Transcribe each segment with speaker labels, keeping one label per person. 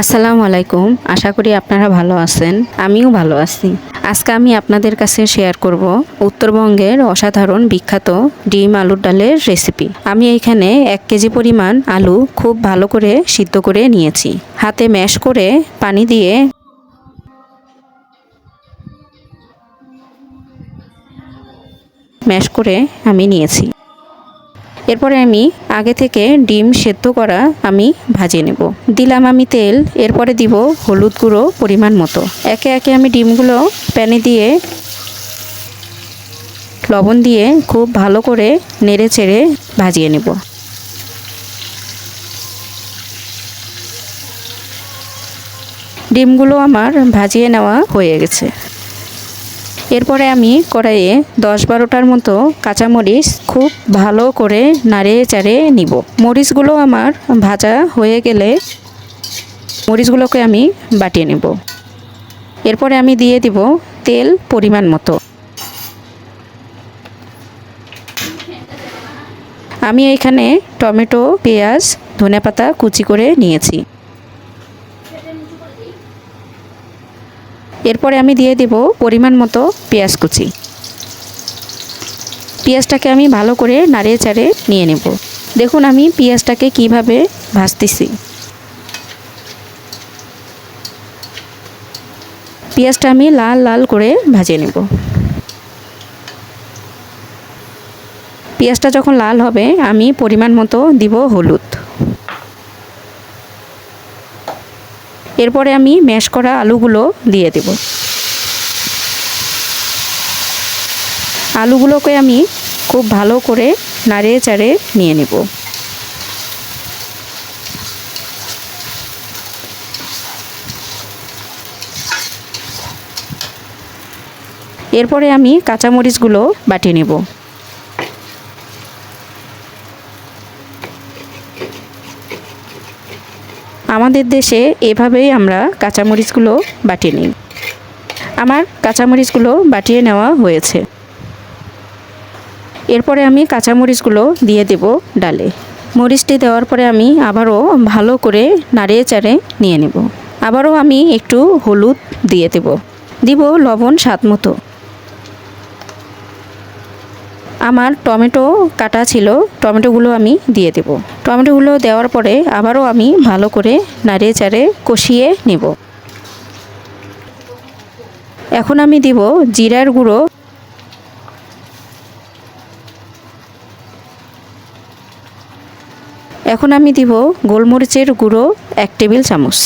Speaker 1: আসসালামু আলাইকুম। আশা করি আপনারা ভালো আছেন। আমিও ভালো আছি। আজকে আমি আপনাদের কাছে শেয়ার করব উত্তরবঙ্গের অসাধারণ বিখ্যাত ডিম আলুর ডালের রেসিপি। আমি এখানে এক কেজি পরিমাণ আলু খুব ভালো করে সিদ্ধ করে নিয়েছি। হাতে ম্যাশ করে পানি দিয়ে ম্যাশ করে আমি নিয়েছি। এরপরে আমি আগে থেকে ডিম সেদ্ধ করা আমি ভাজিয়ে নেব। দিলাম আমি তেল, এরপরে দিব হলুদ গুঁড়ো পরিমাণ মতো। একে একে আমি ডিমগুলো প্যানে দিয়ে লবণ দিয়ে খুব ভালো করে নেড়ে চেড়ে ভাজিয়ে নেব। ডিমগুলো আমার ভাজিয়ে নেওয়া হয়ে গেছে। এরপরে আমি কড়াইয়ে দশ বারোটার মতো কাঁচামরিচ খুব ভালো করে নাড়িয়ে চাড়িয়ে নিব। মরিচগুলো আমার ভাজা হয়ে গেলে মরিচগুলোকে আমি বাটিয়ে নেব। এরপরে আমি দিয়ে দিব তেল পরিমাণ মতো। আমি এখানে টমেটো, পেঁয়াজ, ধনেপাতা কুচি করে নিয়েছি। এরপরে আমি দিয়ে দেব পরিমাণ মতো পেঁয়াজ কুচি। পেঁয়াজটাকে আমি ভালো করে নাড়িয়ে চাড়ে নিয়ে নেব। দেখুন আমি পেঁয়াজটাকে কীভাবে ভাজতেছি। পেঁয়াজটা আমি লাল লাল করে ভাজিয়ে নেব। পেঁয়াজটা যখন লাল হবে, আমি পরিমাণ মতো দিব হলুদ। এরপরে আমি ম্যাশ করা আলুগুলো দিয়ে দেব। আলুগুলোকে আমি খুব ভালো করে নাড়িয়ে চাড়ে নিয়ে নেব। এরপরে আমি কাঁচামরিচগুলো বাটিয়ে নেব। আমাদের দেশে এভাবেই আমরা কাঁচামরিচগুলো বাটিয়ে নিই। আমার কাঁচামরিচগুলো বাটিয়ে নেওয়া হয়েছে। এরপরে আমি কাঁচামরিচগুলো দিয়ে দেব ডালে। মরিচটি দেওয়ার পরে আমি আবারও ভালো করে নাড়িয়ে চাড়ে নিয়ে নেব। আবারও আমি একটু হলুদ দিয়ে দেব। দিব লবণ স্বাদ মতো। আমার টমেটো কাটা ছিল, টমেটোগুলো আমি দিয়ে দেব। টমেটোগুলো দেওয়ার পরে আবারও আমি ভালো করে নাড়িয়ে চাড়ে কষিয়ে নেব। এখন আমি দিব জিরার গুঁড়ো। এখন আমি দিব গোলমরিচের গুঁড়ো এক টেবিল চামচ।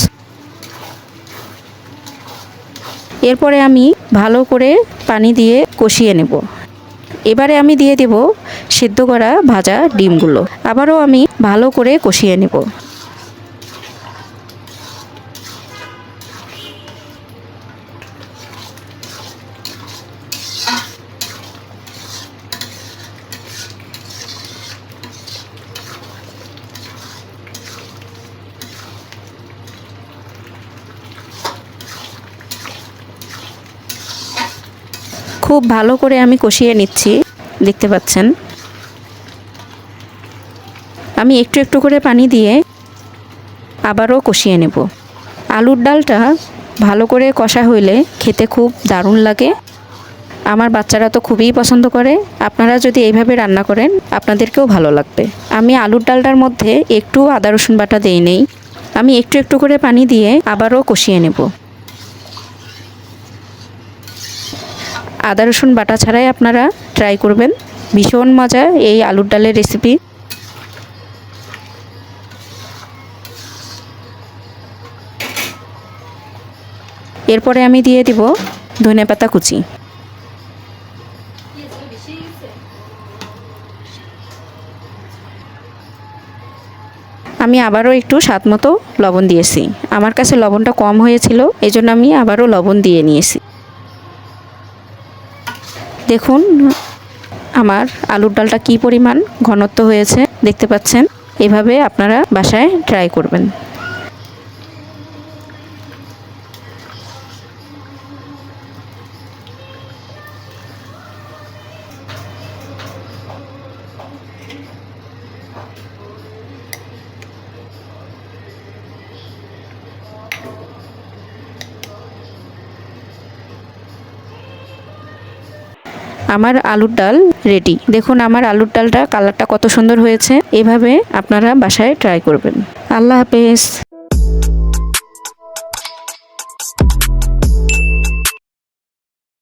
Speaker 1: এরপরে আমি ভালো করে পানি দিয়ে কষিয়ে নেব। এবারে আমি দিয়ে দেব সিদ্ধ করা ভাজা ডিমগুলো। আবারও আমি ভালো করে কষিয়ে নেব। খুব ভালো করে আমি কষিয়ে নিচ্ছি, দেখতে পাচ্ছেন। আমি একটু একটু করে পানি দিয়ে আবারও কষিয়ে নেব। আলুর ডালটা ভালো করে কষা হইলে খেতে খুব দারুণ লাগে। আমার বাচ্চারা তো খুবই পছন্দ করে। আপনারা যদি এইভাবে রান্না করেন, আপনাদেরকেও ভালো লাগবে। আমি আলুর ডালটার মধ্যে একটু আদা রসুন বাটা দেই নেই। আমি একটু একটু করে পানি দিয়ে আবারও কষিয়ে নেব। আদা, রসুন বাটা ছাড়াই আপনারা ট্রাই করবেন। ভীষণ মজা এই আলুর ডালের রেসিপি এরপরে আমি দিয়ে দিব ধনে পাতা কুচি। আমি আবারও একটু স্বাদ মতো লবণ দিয়েছি। আমার কাছে লবণটা কম হয়েছিল এই জন্য আমি আবারও লবণ দিয়ে নিয়েছি। দেখুন আমার আলুর ডালটা কি পরিমাণ ঘনত্ব হয়েছে, দেখতে পাচ্ছেন। এভাবে আপনারা বাসায় ট্রাই করবেন। আমার আলুর ডাল রেডি দেখুন আমার আলুর ডালটা কালারটা কত সুন্দর হয়েছে। এভাবে আপনারা বাসায় ট্রাই করবেন। আল্লাহ হাফেজ।